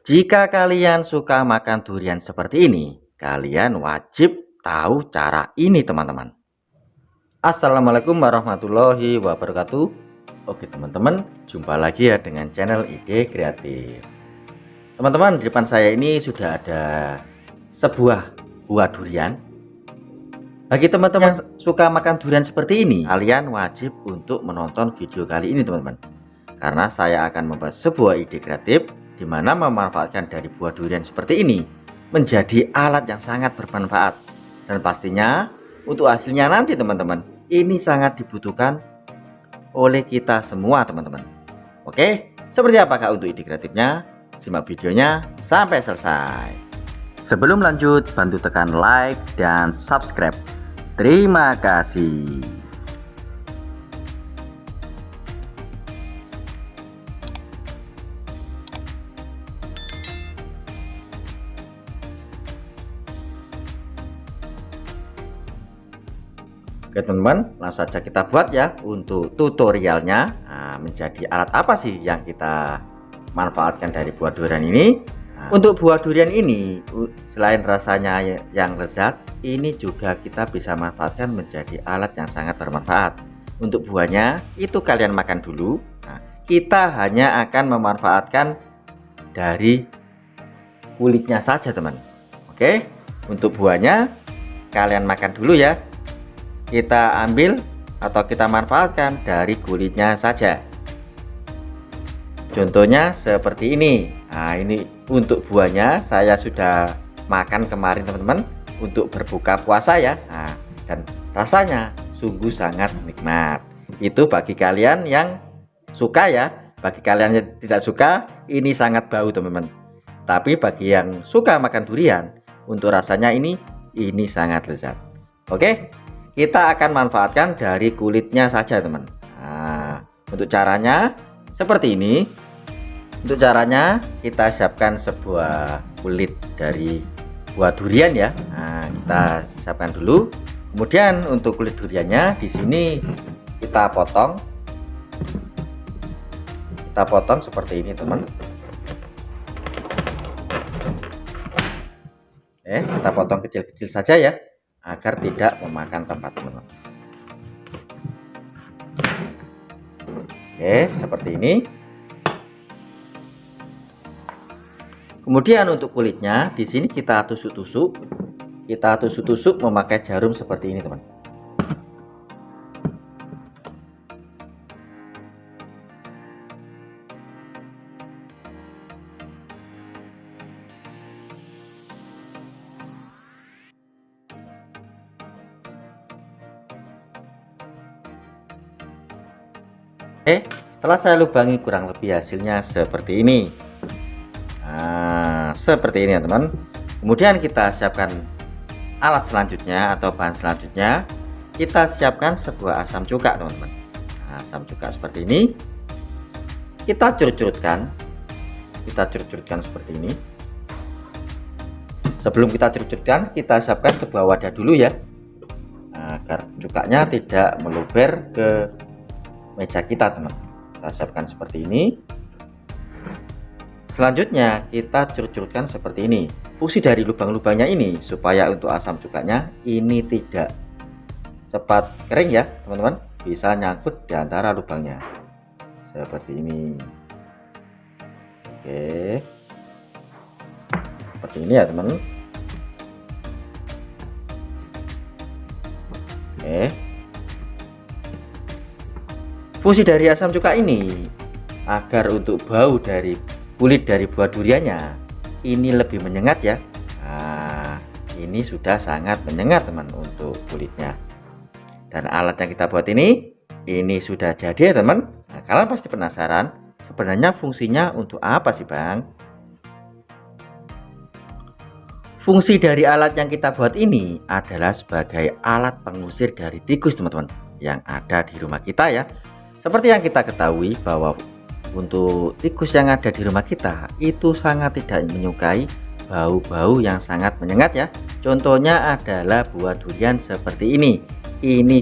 Jika kalian suka makan durian seperti ini, kalian wajib tahu cara ini teman-teman. Assalamualaikum warahmatullahi wabarakatuh. Oke teman-teman, jumpa lagi ya dengan channel Ide Kreatif. Teman-teman, di depan saya ini sudah ada sebuah buah durian. Bagi teman-teman yang suka makan durian seperti ini, kalian wajib untuk menonton video kali ini teman-teman. Karena saya akan membahas sebuah ide kreatif di mana memanfaatkan dari buah durian seperti ini menjadi alat yang sangat bermanfaat. Dan pastinya untuk hasilnya nanti teman-teman ini sangat dibutuhkan oleh kita semua teman-teman. Oke seperti apakah untuk ide kreatifnya? Simak videonya sampai selesai. Sebelum lanjut bantu tekan like dan subscribe. Terima kasih Oke teman-teman langsung saja kita buat ya untuk tutorialnya. Nah, menjadi alat apa sih yang kita manfaatkan dari buah durian ini? Nah, untuk buah durian ini selain rasanya yang lezat ini juga kita bisa manfaatkan menjadi alat yang sangat bermanfaat. Untuk buahnya itu kalian makan dulu. Nah, kita hanya akan memanfaatkan dari kulitnya saja teman. Oke untuk buahnya kalian makan dulu ya kita ambil atau kita manfaatkan dari kulitnya saja. Contohnya seperti ini. Nah ini untuk buahnya saya sudah makan kemarin teman-teman untuk berbuka puasa ya. Nah, dan rasanya sungguh sangat nikmat. Itu bagi kalian yang suka ya. Bagi kalian yang tidak suka ini sangat bau teman-teman. Tapi bagi yang suka makan durian untuk rasanya ini ini sangat lezat. Oke kita akan manfaatkan dari kulitnya saja teman. Nah, untuk caranya seperti ini. Untuk caranya kita siapkan sebuah kulit dari buah durian ya. Nah, kita siapkan dulu. Kemudian untuk kulit duriannya di sini kita potong. Kita potong seperti ini teman. Eh kita potong kecil-kecil saja ya agar tidak memakan tempat teman-teman oke seperti ini. Kemudian untuk kulitnya di sini kita tusuk-tusuk. Kita tusuk-tusuk memakai jarum seperti ini teman Oke setelah saya lubangi kurang lebih hasilnya seperti ini. Nah seperti ini ya teman. Kemudian kita siapkan alat selanjutnya atau bahan selanjutnya. Kita siapkan sebuah asam cuka teman-teman. Nah, asam cuka seperti ini. Kita curut-curutkan. Kita curut-curutkan seperti ini. Sebelum kita curut-curutkan kita siapkan sebuah wadah dulu ya. Agar cukanya tidak meluber ke meja kita teman. Kita siapkan seperti ini. Selanjutnya kita curut-curutkan seperti ini. Fungsi dari lubang-lubangnya ini supaya untuk asam cukanya ini tidak cepat kering ya teman-teman. Bisa nyangkut di antara lubangnya. Seperti ini. Oke. Seperti ini ya teman. Oke Fungsi dari asam cuka ini agar untuk bau dari kulit dari buah duriannya ini lebih menyengat ya. Nah, ini sudah sangat menyengat teman untuk kulitnya. Dan alat yang kita buat ini ini sudah jadi ya teman. Nah, kalian pasti penasaran sebenarnya fungsinya untuk apa sih Bang? Fungsi dari alat yang kita buat ini adalah sebagai alat pengusir dari tikus teman-teman yang ada di rumah kita ya seperti yang kita ketahui bahwa untuk tikus yang ada di rumah kita itu sangat tidak menyukai bau-bau yang sangat menyengat ya. Contohnya adalah buah durian seperti ini. Ini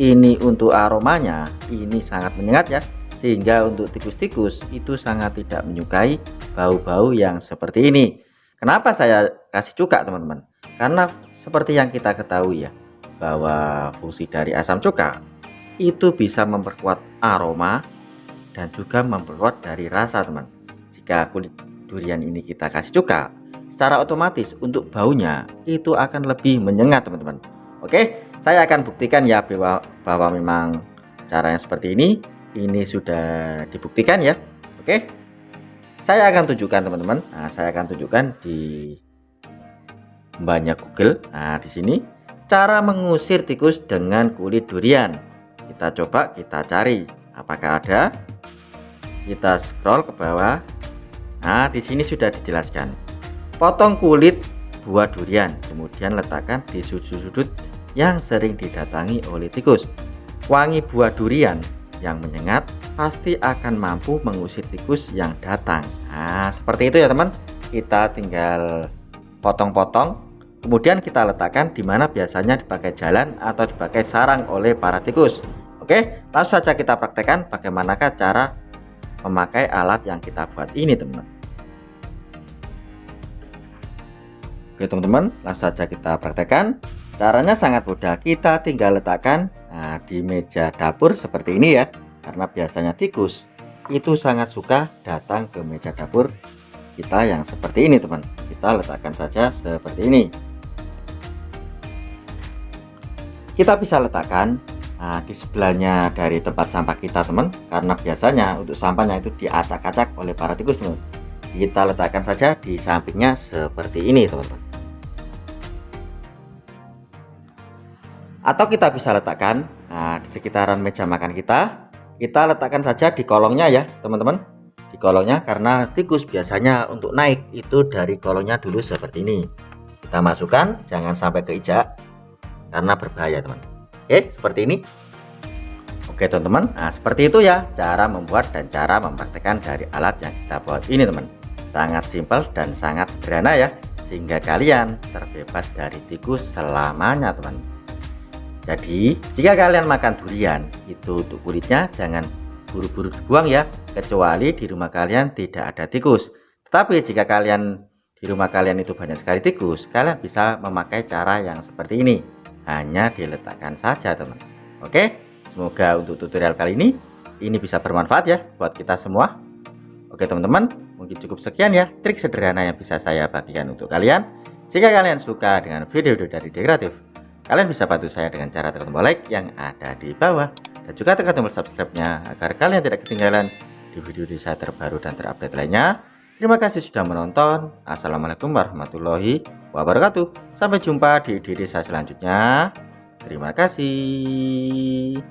ini untuk aromanya ini sangat menyengat ya. sehingga untuk tikus-tikus itu sangat tidak menyukai bau-bau yang seperti ini kenapa saya kasih cuka teman-teman karena seperti yang kita ketahui ya bahwa fungsi dari asam cuka itu bisa memperkuat aroma dan juga memperkuat dari rasa teman. Jika kulit durian ini kita kasih cuka secara otomatis untuk baunya itu akan lebih menyengat teman-teman. Oke saya akan buktikan ya bahwa, bahwa memang caranya seperti ini ini sudah dibuktikan ya. Oke saya akan tunjukkan teman-teman. Nah, saya akan tunjukkan di banyak Google. Nah di sini cara mengusir tikus dengan kulit durian kita coba kita cari. Apakah ada? Kita scroll ke bawah. Nah di sini sudah dijelaskan. Potong kulit buah durian. Kemudian letakkan di sudut-sudut yang sering didatangi oleh tikus. Wangi buah durian yang menyengat pasti akan mampu mengusir tikus yang datang. Nah seperti itu ya teman. Kita tinggal potong-potong. Kemudian kita letakkan di mana biasanya dipakai jalan atau dipakai sarang oleh para tikus oke langsung saja kita praktekkan bagaimanakah cara memakai alat yang kita buat ini teman oke teman-teman langsung saja kita praktekkan caranya sangat mudah kita tinggal letakkan Nah, di meja dapur seperti ini ya. Karena biasanya tikus itu sangat suka datang ke meja dapur kita yang seperti ini, teman. Kita letakkan saja seperti ini. Kita bisa letakkan nah, di sebelahnya dari tempat sampah kita, teman. Karena biasanya untuk sampahnya itu diacak-acak oleh para tikus, teman. Kita letakkan saja di sampingnya seperti ini, teman-teman. atau kita bisa letakkan nah, di sekitaran meja makan kita kita letakkan saja di kolongnya ya teman-teman di kolongnya karena tikus biasanya untuk naik itu dari kolongnya dulu seperti ini kita masukkan jangan sampai keinjak karena berbahaya teman oke seperti ini oke teman-teman nah seperti itu ya cara membuat dan cara mempraktekkan dari alat yang kita buat ini teman sangat simpel dan sangat sederhana ya sehingga kalian terbebas dari tikus selamanya teman jadi, jika kalian makan durian, itu untuk kulitnya jangan buru-buru dibuang ya, kecuali di rumah kalian tidak ada tikus. Tetapi jika kalian di rumah kalian itu banyak sekali tikus, kalian bisa memakai cara yang seperti ini. Hanya diletakkan saja, teman. Oke, semoga untuk tutorial kali ini ini bisa bermanfaat ya buat kita semua. Oke, teman-teman, mungkin cukup sekian ya trik sederhana yang bisa saya bagikan untuk kalian. Jika kalian suka dengan video-video dari Dekoratif, Kalian bisa bantu saya dengan cara tekan tombol like yang ada di bawah dan juga tekan tombol subscribe-nya agar kalian tidak ketinggalan di video di saya terbaru dan terupdate lainnya. Terima kasih sudah menonton. Assalamualaikum warahmatullahi wabarakatuh. Sampai jumpa di video saya selanjutnya. Terima kasih.